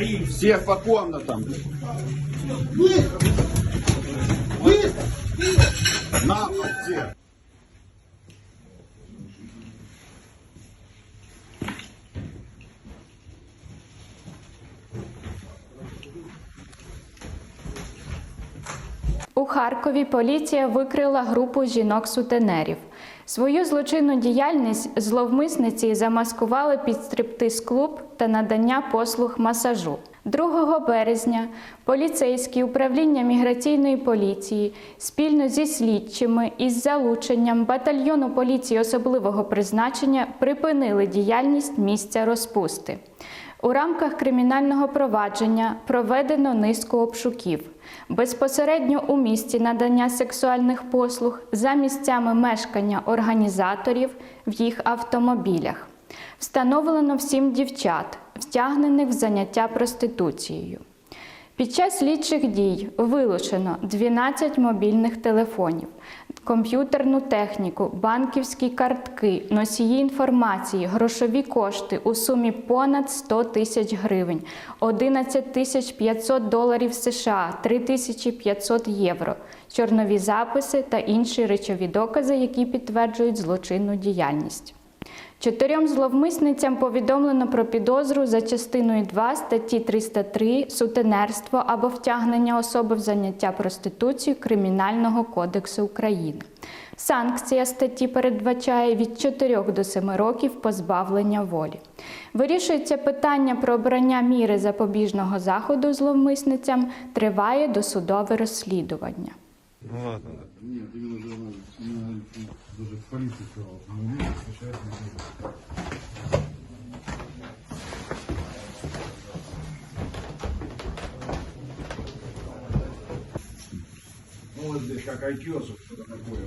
Всех по комнатам. На пол. У Харкові поліція викрила групу жінок-сутенерів. Свою злочинну діяльність зловмисниці замаскували під стриптиз-клуб та надання послуг масажу. 2 березня поліцейські управління міграційної поліції спільно зі слідчими із залученням батальйону поліції особливого призначення припинили діяльність місця розпусти. У рамках кримінального провадження проведено низку обшуків. Безпосередньо у місці надання сексуальних послуг за місцями мешкання організаторів в їх автомобілях. Встановлено всім дівчат, втягнених в заняття проституцією. Під час слідчих дій вилучено 12 мобільних телефонів, комп'ютерну техніку, банківські картки, носії інформації, грошові кошти у сумі понад 100 тисяч гривень, 11 тисяч 500 доларів США, 3 тисячі 500 євро, чорнові записи та інші речові докази, які підтверджують злочинну діяльність. Чотирьом зловмисницям повідомлено про підозру за частиною 2 статті 303 сутенерство або втягнення особи в заняття проституцією Кримінального кодексу України. Санкція статті передбачає від 4 до 7 років позбавлення волі. Вирішується питання про обрання міри запобіжного заходу зловмисницям, триває досудове розслідування. Ну ладно, да. Нет, именно даже, именно даже в полиции сказал, что мы встречать людей. Ну вот здесь как айкёсу, что-то такое.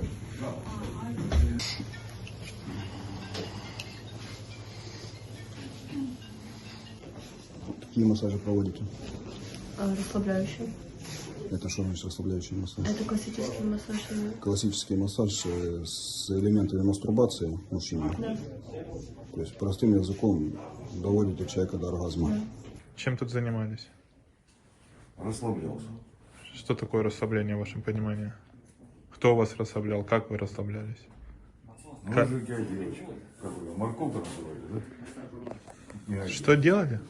Какие массажи проводите? А, Расслабляющий. Это что значит расслабляющий массаж? Это классический массаж. э, Классический массаж э, с элементами мастурбации мужчине. Да. То есть простым языком доводите человека до оргазма. Чем тут занимались? Расслаблялся. Что такое расслабление в вашем понимании? Кто вас расслаблял? Как вы расслаблялись? Как? Мужики, а девочки. Как вы, морковку называли, да? Что делали?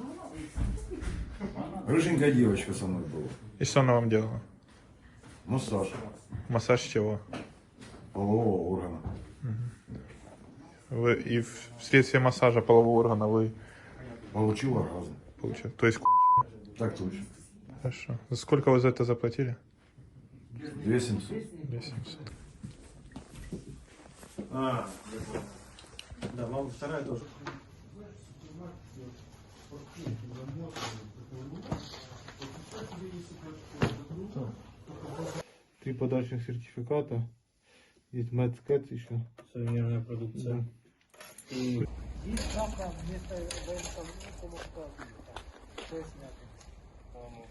Рыженькая девочка со мной была. И что она вам делала? Массаж Массаж чего? полового органа. Вы и в- вследствие массажа полового органа вы Получил оргазм. получили. То есть Так точно. хорошо. За Сколько вы за это заплатили? 2700. 200. Да, вам вторая тоже. Три подарочных сертификата. есть медскет еще. Современная продукция. Да. И... Здесь шапка вместо военкомата. Что снято? По-моему.